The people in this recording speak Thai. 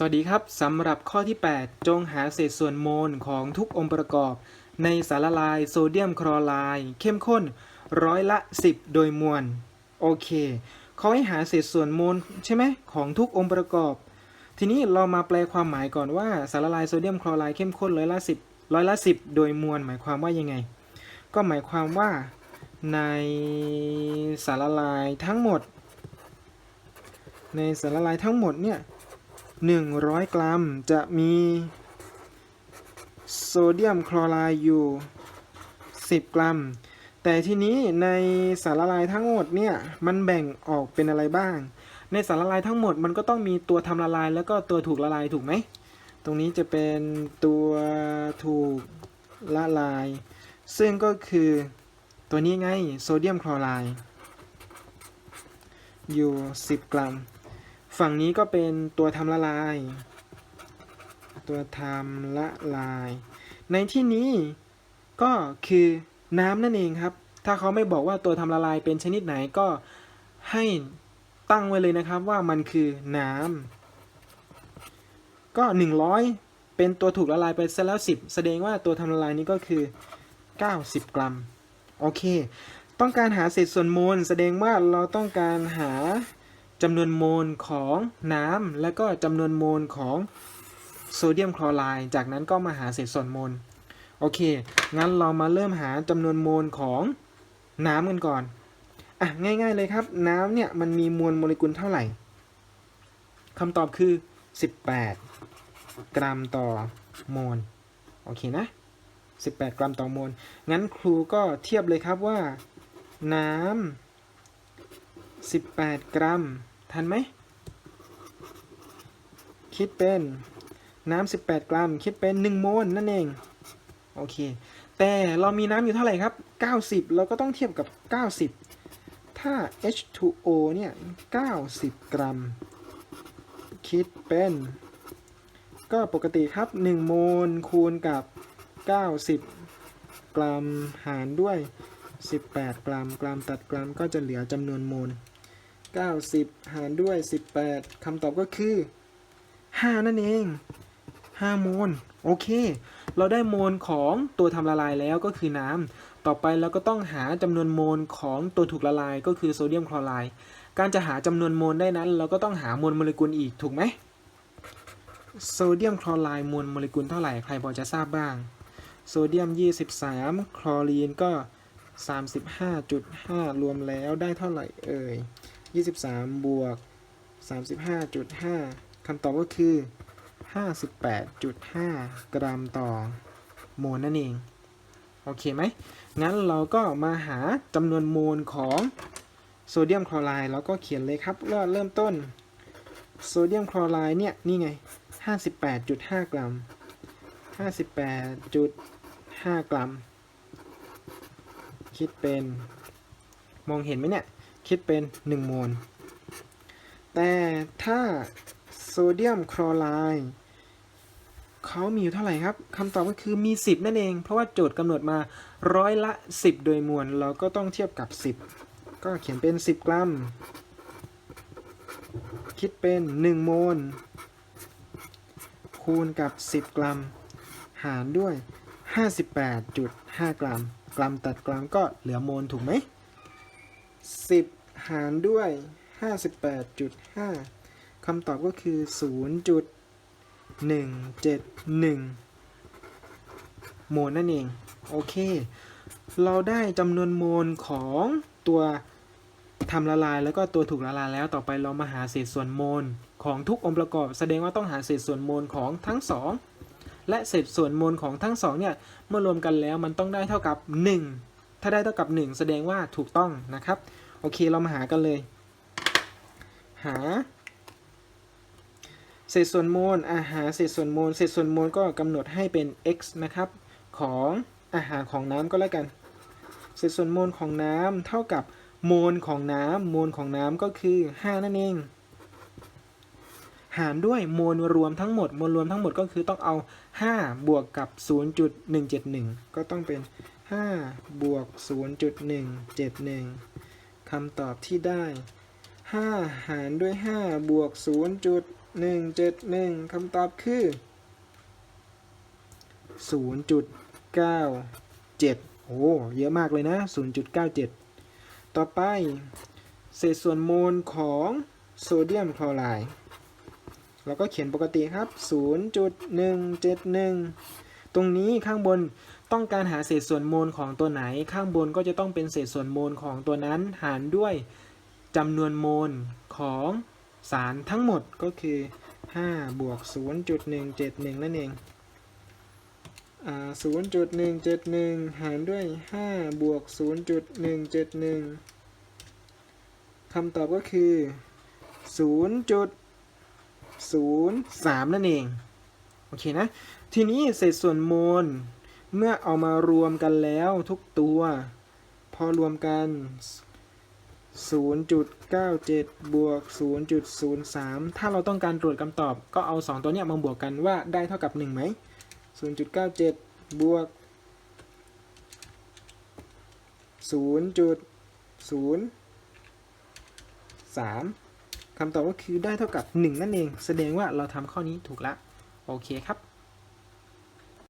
สวัสดีครับสำหรับข้อที่ 8 จงหาเศษส่วนโมลของทุกองค์ประกอบ ในสารละลายโซเดียมคลอไรด์เข้มข้นร้อยละ 10 โดยมวลโอเคเขาให้หาเศษส่วนโมลใช่ไหมของทุกองค์ประกอบ ทีนี้เรามาแปลความหมายก่อนว่าสารละลายโซเดียมคลอไรด์เข้มข้นร้อยละ10ร้อยละ 10 โดยมวลหมายความว่ายังไง ก็หมายความว่าในสารละลายทั้งหมด ในสารละลายทั้งหมดเนี่ย 100 กรัม จะมีโซเดียมคลอไรด์อยู่ 10 กรัม แต่ทีนี้ในสารละลายทั้งหมดเนี่ย มันแบ่งออกเป็นอะไรบ้าง ในสารละลายทั้งหมดมันก็ต้องมีตัวทำละลายแล้วก็ตัวถูกละลายถูกไหม ตรงนี้จะเป็นตัวถูกละลาย ซึ่งก็คือตัวนี้ไงโซเดียมคลอไรด์อยู่ 10 กรัม ฝั่งนี้ก็เป็นตัวทำละลาย ตัวทำละลาย ในที่นี้ก็คือน้ำนั่นเองครับ ถ้าเขาไม่บอกว่าตัวทำละลายเป็นชนิดไหนก็ให้ตั้งไว้เลยนะครับว่ามันคือน้ำก็ 100 เป็นตัวถูกละลายไปซะแล้ว 10 แสดงว่าตัวทำละลายนี้ก็คือ 90 กรัม โอเค ต้องการหาเศษส่วนโมลแสดงว่าเราต้องการหา จำนวนโมลของน้ำและก็จำนวนโมลของโซเดียมคลอไรด์จากนั้นก็มาหาเศษส่วนโมลโอเค งั้นเรามาเริ่มหาจำนวนโมลของน้ำกันก่อน อะ ง่าย ๆ เลยครับ น้ำเนี่ยมันมีมวลโมเลกุลเท่าไหร่คำตอบคือ 18 กรัมต่อโมล โอเคนะ 18 กรัมต่อโมล งั้นครูก็เทียบเลยครับว่า น้ำ 18 กรัม ทันไหม คิดเป็นน้ำ18 กรัม คิดเป็น 1 โมลนั่นเอง โอเค แต่เรามีน้ำอยู่เท่าไหร่ครับ 90 เราก็ต้องเทียบกับ 90 ถ้า H2O เนี่ย 90 กรัม คิดเป็น ก็ปกติครับ 1 โมลคูณกับ 90 กรัมหารด้วย 18 กรัม กรัมตัดกรัมก็จะเหลือจำนวนโมล 90 หารด้วย 18คำตอบก็คือ 5 นั่นเอง 5 โมล โอเค เราได้โมลของตัวทำละลายแล้วก็คือน้ำต่อไปเราก็ต้องหาจำนวนโมลของตัวถูกละลายก็คือโซเดียมคลอไรด์การจะหาจำนวนโมลได้นั้น เราก็ต้องหามวลโมเลกุลอีกถูกไหมโซเดียมคลอไรด์มวลโมเลกุลเท่าไหร่ใครพอจะทราบบ้าง โซเดียม 23 คลอรีนก็ 35.5 รวมแล้วได้เท่าไหร่เอ่ย 23 บวก 35.5คำตอบก็คือ 58.5 กรัมต่อโมลนั่นเอง โอเคไหม งั้นเราก็มาหาจำนวนโมลของโซเดียมคลอไรด์แล้วก็เขียนเลยครับว่าเริ่มต้นโซเดียมคลอไรด์เนี่ย นี่ไง 58.5 กรัม 58.5 กรัม คิดเป็น มองเห็นไหมเนี่ย คิดเป็น 1 โมล แต่ถ้าโซเดียมคลอไรด์เขามีอยู่เท่าไหร่ครับคำตอบก็คือมี 10 นั่นเอง เพราะว่าโจทย์กำหนดมาร้อยละ 10 โดยมวล เราก็ต้องเทียบกับ 10 ก็เขียนเป็น 10 กรัม คิดเป็น 1 โมล คูณกับ 10 กรัม หารด้วย 58.5 กรัม กรัมตัดกรัมก็เหลือโมลถูกไหม10 หารด้วย 58.5 คำตอบก็คือ 0.171 โมลนั่นเอง โอเค เราได้จำนวนโมลของตัวทำละลายแล้วก็ตัวถูกละลายแล้วต่อไปเรามาหาเศษส่วนโมลของทุกองค์ประกอบ แสดงว่าต้องหาเศษส่วนโมลของทั้งสองและเศษส่วนโมลของทั้งสองเนี่ยเมื่อรวมกันแล้วมันต้องได้เท่ากับ 1 ถ้าได้เท่ากับ 1 แสดงว่าถูกต้องนะครับ โอเคเรามาหากันเลย หา เศษส่วนโมลอาหารเศษส่วนโมลเศษส่วนโมลก็กำหนดให้เป็น x นะครับ ของอาหารของน้ำก็แล้วกัน เศษส่วนโมลของน้ำเท่ากับโมลของน้ำโมลของน้ำก็คือ 5 นั่นเอง หารด้วยโมลรวมทั้งหมดโมลรวมทั้งหมดก็คือต้องเอา 5 บวกกับ 0.171 ก็ต้องเป็น 5 บวก 0.171 คำตอบที่ได้ 5 หารด้วย 5 บวก 0.171หนึ่งเจ็ดหนึ่งคำตอบคือศูนย์จุดเก้าเจ็ดโอ้ เยอะมากเลยนะศูนย์จุดเก้าเจ็ดต่อไป เศษส่วนโมลของโซเดียมคลอไรด์เราก็เขียนปกติครับ 0.171 ตรงนี้ข้างบนต้องการหาเศษส่วนโมลของตัวไหน ข้างบนก็จะต้องเป็นเศษส่วนโมลของตัวนั้นหารด้วยจำนวนโมลของสารทั้งหมดก็คือ5บวก0.171 นั่นเองอ่า0.171 หารด้วย5บวก0.171 คำตอบก็คือ 0.03 นั่นเอง โอเคนะ ทีนี้เศษส่วนโมล เมื่อเอามารวมกันแล้วทุกตัว พอรวมกัน 0.97 บวก 0.03 ถ้าเราต้องการตรวจคำตอบ ก็เอา 2 ตัวเนี้ยมาบวกกันว่าได้เท่ากับ 1 ไหม 0.97 บวก 0.0 3คำตอบก็คือได้เท่ากับ 1 นั่นเอง แสดงว่าเราทำข้อนี้ถูกละ โอเคครับ